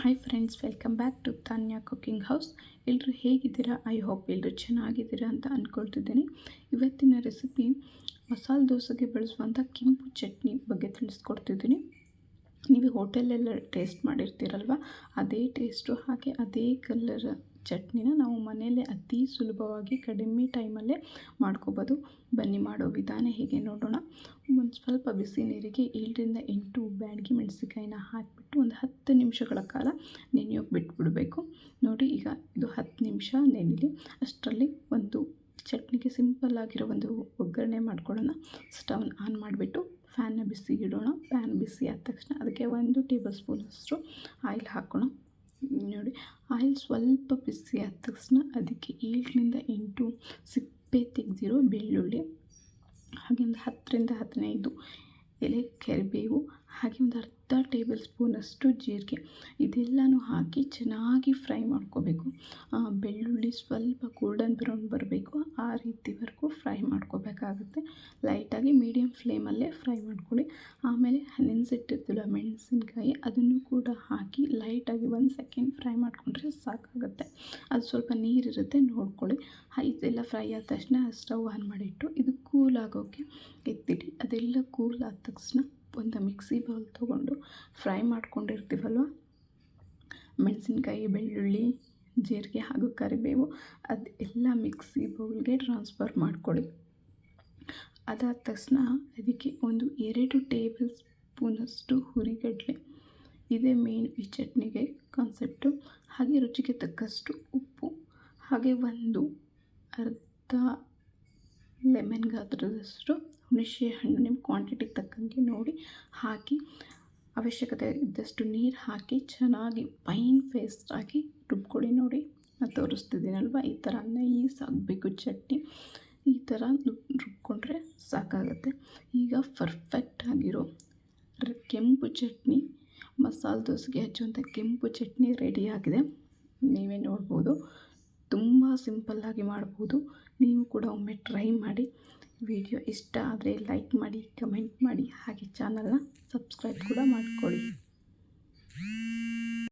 Hi friends welcome back to Tanya cooking house ಎಲ್ಲರೂ ಹೇಗಿದ್ದೀರಾ? I hope ಎಲ್ಲರೂ ಚೆನ್ನಾಗಿದ್ದೀರಾ ಅಂತ ಅಂದ್ಕೊಳ್ತಿದ್ದೀನಿ ಇವತ್ತಿನ ರೆಸಿಪಿ ಮಸಾಲೆ ದೋಸೆಗೆ ಬಳಸುವಂಥ ಕೆಂಪು ಚಟ್ನಿ ಬಗ್ಗೆ ತಿಳಿಸ್ಕೊಡ್ತಿದ್ದೀನಿ. ನೀವು ಹೋಟೆಲೆಲ್ಲ ಟೇಸ್ಟ್ ಮಾಡಿರ್ತೀರಲ್ವ? ಅದೇ ಟೇಸ್ಟು ಹಾಗೆ ಅದೇ ಕಲರ್ ಚಟ್ನಿನ ನಾವು ಮನೆಯಲ್ಲೇ ಅತಿ ಸುಲಭವಾಗಿ ಕಡಿಮೆ ಟೈಮಲ್ಲೇ ಮಾಡ್ಕೋಬೋದು. ಬನ್ನಿ ಮಾಡೋ ವಿಧಾನ ಹೇಗೆ ನೋಡೋಣ. ಒಂದು ಸ್ವಲ್ಪ ಬಿಸಿ ನೀರಿಗೆ ಏಳರಿಂದ ಎಂಟು ಬ್ಯಾಡಗಿ ಮೆಣಸಿಕಾಯಿನ ಹಾಕಿಬಿಟ್ಟು ಒಂದು ಹತ್ತು ನಿಮಿಷಗಳ ಕಾಲ ನೆನೆಯೋಕೆ ಬಿಟ್ಬಿಡಬೇಕು. ನೋಡಿ ಈಗ ಇದು ಹತ್ತು ನಿಮಿಷ ನೆನೆಲಿ ಅಷ್ಟರಲ್ಲಿ ಒಂದು ಚಟ್ನಿಗೆ ಸಿಂಪಲ್ ಆಗಿರೋ ಒಂದು ಒಗ್ಗರಣೆ ಮಾಡ್ಕೊಳ್ಳೋಣ. ಸ್ಟವ್ನ ಆನ್ ಮಾಡಿಬಿಟ್ಟು ಫ್ಯಾನ್ನ ಇಡೋಣ. ಫ್ಯಾನ್ ಬಿಸಿ ಆದ ತಕ್ಷಣ ಅದಕ್ಕೆ ಒಂದು ಟೇಬಲ್ ಸ್ಪೂನಷ್ಟು ಆಯಿಲ್ ಹಾಕೋಣ. ನೋಡಿ, ಆಯಿಲ್ ಸ್ವಲ್ಪ ಬಿಸಿ ಆದ ತಕ್ಷಣ ಅದಕ್ಕೆ ಏಳರಿಂದ ಎಂಟು ಸಿಪ್ಪೆ ತೆಗೆದಿರೋ ಬೆಳ್ಳುಳ್ಳಿ, ಹಾಗೆ ಒಂದು ಹತ್ತರಿಂದ ಹದಿನೈದು ಎಲೆ, ಕರಿಬೇವು, ಹಾಗೆ ಒಂದು ಅರ್ಧ ಟೇಬಲ್ ಸ್ಪೂನಷ್ಟು ಜೀರಿಗೆ. ಇದೆಲ್ಲನೂ ಹಾಕಿ ಚೆನ್ನಾಗಿ ಫ್ರೈ ಮಾಡ್ಕೋಬೇಕು. ಬೆಳ್ಳುಳ್ಳಿ ಸ್ವಲ್ಪ ಗೋಲ್ಡನ್ ಬ್ರೌನ್ ಬರಬೇಕು. ಆ ರೀತಿವರೆಗೂ ಫ್ರೈ ಮಾಡ್ಕೋಬೇಕಾಗುತ್ತೆ. ಲೈಟಾಗಿ ಮೀಡಿಯಮ್ ಫ್ಲೇಮಲ್ಲೇ ಫ್ರೈ ಮಾಡ್ಕೊಳ್ಳಿ. ಆಮೇಲೆ ನೆನೆಸಿಟ್ಟಿರ್ತಿಲ್ಲ ಮೆಣಸಿನ್ಕಾಯಿ, ಅದನ್ನು ಕೂಡ ಹಾಕಿ ಲೈಟಾಗಿ ಒಂದು ಸೆಕೆಂಡ್ ಫ್ರೈ ಮಾಡಿಕೊಂಡ್ರೆ ಸಾಕಾಗುತ್ತೆ. ಅದು ಸ್ವಲ್ಪ ನೀರಿರುತ್ತೆ, ನೋಡ್ಕೊಳ್ಳಿ. ಇದೆಲ್ಲ ಫ್ರೈ ಆದ ತಕ್ಷಣ ಸ್ಟವ್ ಆನ್ ಮಾಡಿಟ್ಟು ಇದು ಕೂಲ್ ಆಗೋಕ್ಕೆ ಎತ್ತಿಡಿ ಅದೆಲ್ಲ ಕೂಲ್ ಆದ ತಕ್ಷಣ ಒಂದು ಮಿಕ್ಸಿ ಬೌಲ್ ತೊಗೊಂಡು ಫ್ರೈ ಮಾಡ್ಕೊಂಡಿರ್ತೀವಲ್ವ? ಮೆಣಸಿನ್ಕಾಯಿ, ಬೆಳ್ಳುಳ್ಳಿ, ಜೀರಿಗೆ ಹಾಗೂ ಕರಿಬೇವು ಅದು ಎಲ್ಲ ಮಿಕ್ಸಿ ಬೌಲ್ಗೆ ಟ್ರಾನ್ಸ್ಫರ್ ಮಾಡ್ಕೊಳ್ಳಿ. ಅದಾದ ತಕ್ಷಣ ಅದಕ್ಕೆ ಒಂದು ಎರಡು ಟೇಬಲ್ ಸ್ಪೂನಷ್ಟು ಹುರಿಗಡಲೆ, ಇದೇ ಮೇನ್ ಈ ಚಟ್ನಿಗೆ ಕಾನ್ಸೆಪ್ಟು ಹಾಗೆ ರುಚಿಗೆ ತಕ್ಕಷ್ಟು ಉಪ್ಪು, ಹಾಗೆ ಒಂದು ಅರ್ಧ ಲೆಮನ್ ಗಾತ್ರದಷ್ಟು ಹುಣಸೆ ಹಣ್ಣು ನಿಮ್ಮ ಕ್ವಾಂಟಿಟಿಗೆ ತಕ್ಕಂಗೆ ನೋಡಿ ಹಾಕಿ ಅವಶ್ಯಕತೆ ಇದ್ದಷ್ಟು ನೀರು ಹಾಕಿ ಚೆನ್ನಾಗಿ ಫೈನ್ ಹಾಕಿ ರುಬ್ಕೊಳ್ಳಿ ನೋಡಿ. ನಾನು ತೋರಿಸ್ತಿದ್ದೀನಲ್ವ ಈ ಥರ ಈ ಆಗಬೇಕು ಚಟ್ನಿ. ಈ ಥರ ರುಬ್ಕೊಂಡ್ರೆ ಸಾಕಾಗುತ್ತೆ. ಈಗ ಪರ್ಫೆಕ್ಟ್ ಆಗಿರೋ ಕೆಂಪು ಚಟ್ನಿ, ಮಸಾಲೆ ದೋಸೆಗೆ ಹಚ್ಚುವಂಥ ಕೆಂಪು ಚಟ್ನಿ ರೆಡಿಯಾಗಿದೆ ನೀವೇ ನೋಡ್ಬೋದು. ತುಂಬ ಸಿಂಪಲ್ಲಾಗಿ ಮಾಡ್ಬೋದು. ನೀವು ಕೂಡ ಒಮ್ಮೆ ಟ್ರೈ ಮಾಡಿ. ವಿಡಿಯೋ ಇಷ್ಟ ಆದರೆ ಲೈಕ್ ಮಾಡಿ ಕಮೆಂಟ್ ಮಾಡಿ ಹಾಗೆ ಚಾನಲ್ನ ಸಬ್ಸ್ಕ್ರೈಬ್ ಕೂಡ ಮಾಡ್ಕೊಳ್ಳಿ.